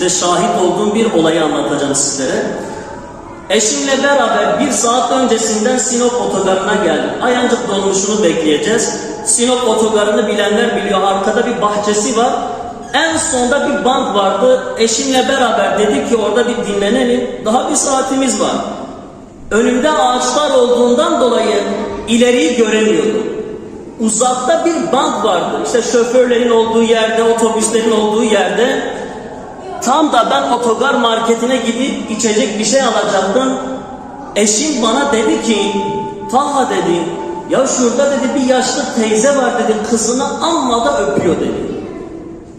Size şahit olduğum bir olayı anlatacağım sizlere. Eşimle beraber bir saat öncesinden Sinop otogarına geldim. Ayancık dolmuşunu bekleyeceğiz. Sinop otogarını bilenler biliyor. Arkada bir bahçesi var. En sonda bir bank vardı. Eşimle beraber dedik ki orada bir dinlenelim. Daha bir saatimiz var. Önümde ağaçlar olduğundan dolayı ileriyi göremiyordum. Uzakta bir bank vardı. İşte şoförlerin olduğu yerde, otobüslerin olduğu yerde. Tam da ben otogar marketine gidip içecek bir şey alacaktım. Eşim bana dedi ki, Taha dedi, ya şurada dedi bir yaşlı teyze var dedi, kızını amma da öpüyor dedi.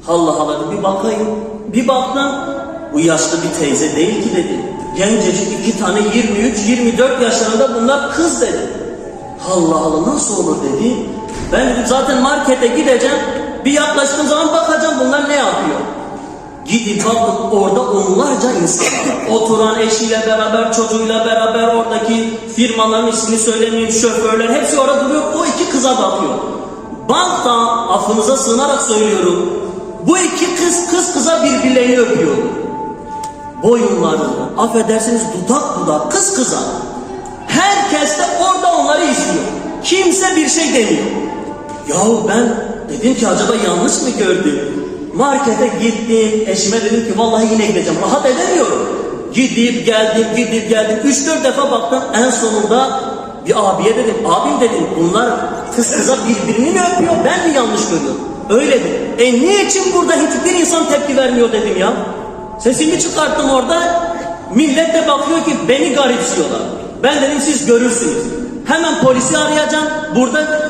Allah Allah dedi, bir bakayım. Bir baktım, bu yaşlı bir teyze değil ki dedi. Gencecik iki tane 23-24 yaşlarında bunlar kız dedi. Allah Allah nasıl olur dedi. Ben zaten markete gideceğim, bir yaklaştığım zaman bakacağım bunlar ne yapıyor. Gidip bakın orada onlarca insan. Oturan eşiyle beraber, çocuğuyla beraber oradaki firmaların ismini söylemeyeyim, şoförler hepsi orada duruyor. O iki kıza bakıyor. Bankta affınıza sığınarak söylüyorum. Bu iki kız kız kıza birbirlerini öpüyor. Boyunlarını, affedersiniz dudak dudak, kız kıza. Herkes de orada onları izliyor. Kimse bir şey demiyor. Yahu ben dedim ki acaba yanlış mı gördüm? Markete gittim, eşime dedim ki vallahi yine gideceğim, rahat edemiyorum. Gidip geldim, gidip geldim, üç dört defa baktım en sonunda bir abiye dedim, abim dedim bunlar kız kıza birbirini mi öpüyor, ben mi yanlış görüyorum? Öyle dedim. E niçin burada hiçbir insan tepki vermiyor dedim ya. Sesimi çıkarttım orada, millet de bakıyor ki beni garipsiyorlar. Ben dedim siz görürsünüz. Hemen polisi arayacağım, burada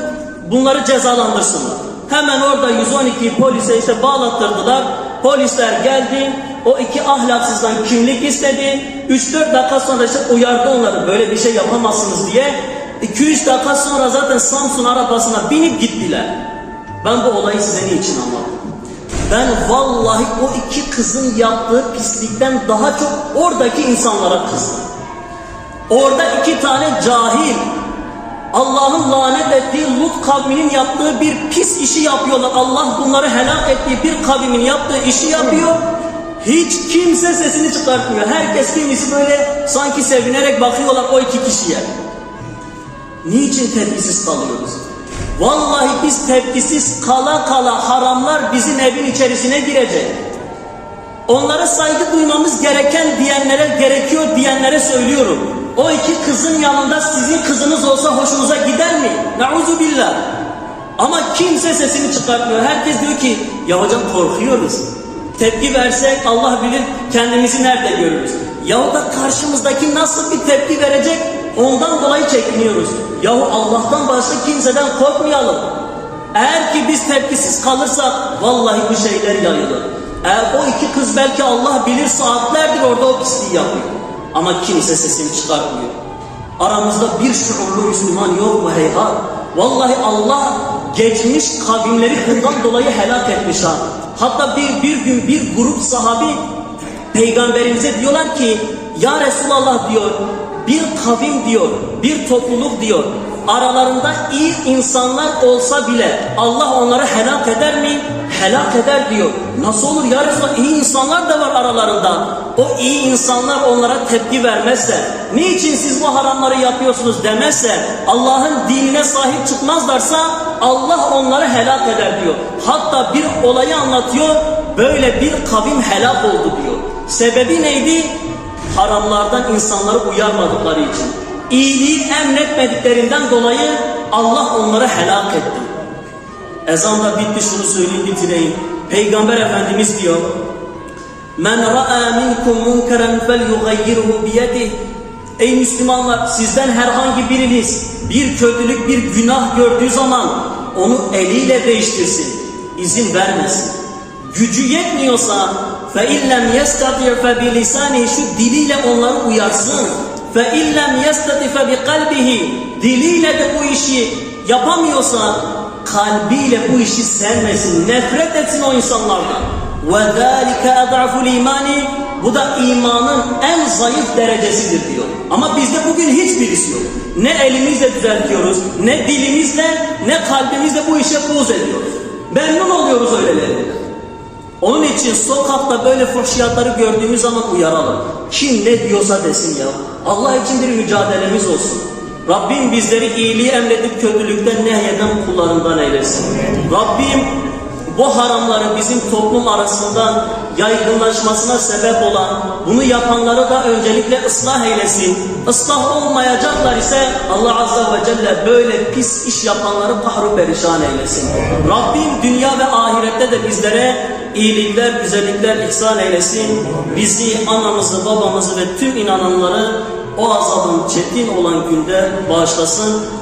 bunları cezalandırsınlar. Hemen orada 112 polise işte bağlattırdılar. Polisler geldi. O iki ahlaksızdan kimlik istedi. 3-4 dakika sonra işte uyardı onları böyle bir şey yapamazsınız diye. 2-3 dakika sonra zaten Samsun arabasına binip gittiler. Ben bu olayı size niçin anlattım? Ben vallahi o iki kızın yaptığı pislikten daha çok oradaki insanlara kızdım. Orada iki tane cahil, Allah'ın lanet ettiği Lut kavminin yaptığı bir pis işi yapıyorlar. Allah bunları helak ettiği bir kavmin yaptığı işi yapıyor. Hiç kimse sesini çıkartmıyor. Herkes kimisi böyle sanki sevinerek bakıyorlar o iki kişiye. Niçin tepkisiz kalıyoruz? Vallahi biz tepkisiz kala kala haramlar bizim evin içerisine girecek. Onlara saygı duymamız gereken diyenlere gerekiyor diyenlere söylüyorum. O iki kızın yanında sizin kızınız olsa hoşunuza gider mi? Nauzu billah. Ama kimse sesini çıkartmıyor. Herkes diyor ki ya hocam korkuyoruz. Tepki versek Allah bilir kendimizi nerede görürüz. Yahu da karşımızdaki nasıl bir tepki verecek ondan dolayı çekiniyoruz. Yahu Allah'tan başka kimseden korkmayalım. Eğer ki biz tepkisiz kalırsak vallahi bu şeyler yayılır. Eğer o iki kız belki Allah bilir saatlerdir orada o pisliği yapıyor. Ama kimse sesini çıkartmıyor. Aramızda bir şuurlu Müslüman yok mu heyhat? Vallahi Allah geçmiş kavimleri bundan dolayı helak etmiş ha. Hatta bir, bir gün bir grup sahabi peygamberimize diyorlar ki ya Resulallah diyor bir kavim diyor bir topluluk diyor aralarında iyi insanlar olsa bile Allah onları helak eder mi? Helak eder diyor. Nasıl olur ya Resulallah? İyi insanlar da var aralarında. O iyi insanlar onlara tepki vermezse, niçin siz bu haramları yapıyorsunuz demezse, Allah'ın dinine sahip çıkmazlarsa Allah onları helak eder diyor. Hatta bir olayı anlatıyor, böyle bir kavim helak oldu diyor. Sebebi neydi? Haramlardan insanları uyarmadıkları için. İyiliği emretmediklerinden dolayı Allah onları helak etti. Ezan da bitti şunu söyleyeyim bitireyim. Peygamber Efendimiz diyor. Men ra'a minkum munkaran felyughayyirhu biyedihi. Ey Müslümanlar sizden herhangi biriniz bir kötülük bir günah gördüğü zaman onu eliyle değiştirsin. İzin vermesin. Gücü yetmiyorsa fe illem yestati fe bilisani şu diliyle onları uyarsın. Fe illem yestati fe bi kalbihi diliyle de bu işi yapamıyorsa kalbiyle bu işi sevmesin, nefret etsin o insanlardan. وَذَٰلِكَ اَضْعَفُ الْا۪يمَانِ Bu da imanın en zayıf derecesidir diyor. Ama bizde bugün hiçbirisi yok. Ne elimizle düzeltiyoruz, ne dilimizle, ne kalbimizle bu işe buğz ediyoruz. Memnun oluyoruz öylelerine. Onun için sokakta böyle fuhşiyatları gördüğümüz zaman uyaralım. Kim ne diyorsa desin ya. Allah için bir mücadelemiz olsun. Rabbim bizleri iyiliği emredip kötülükten nehyeden kullarından eylesin. Rabbim bu haramları bizim toplum arasında yaygınlaşmasına sebep olan, bunu yapanları da öncelikle ıslah eylesin. Islah olmayacaklar ise Allah Azze ve Celle böyle pis iş yapanları kahru perişan eylesin. Rabbim dünya ve ahirette de bizlere iyilikler, güzellikler ihsan eylesin. Bizi, anamızı, babamızı ve tüm inananları o azabın çetin olan günde bağışlasın.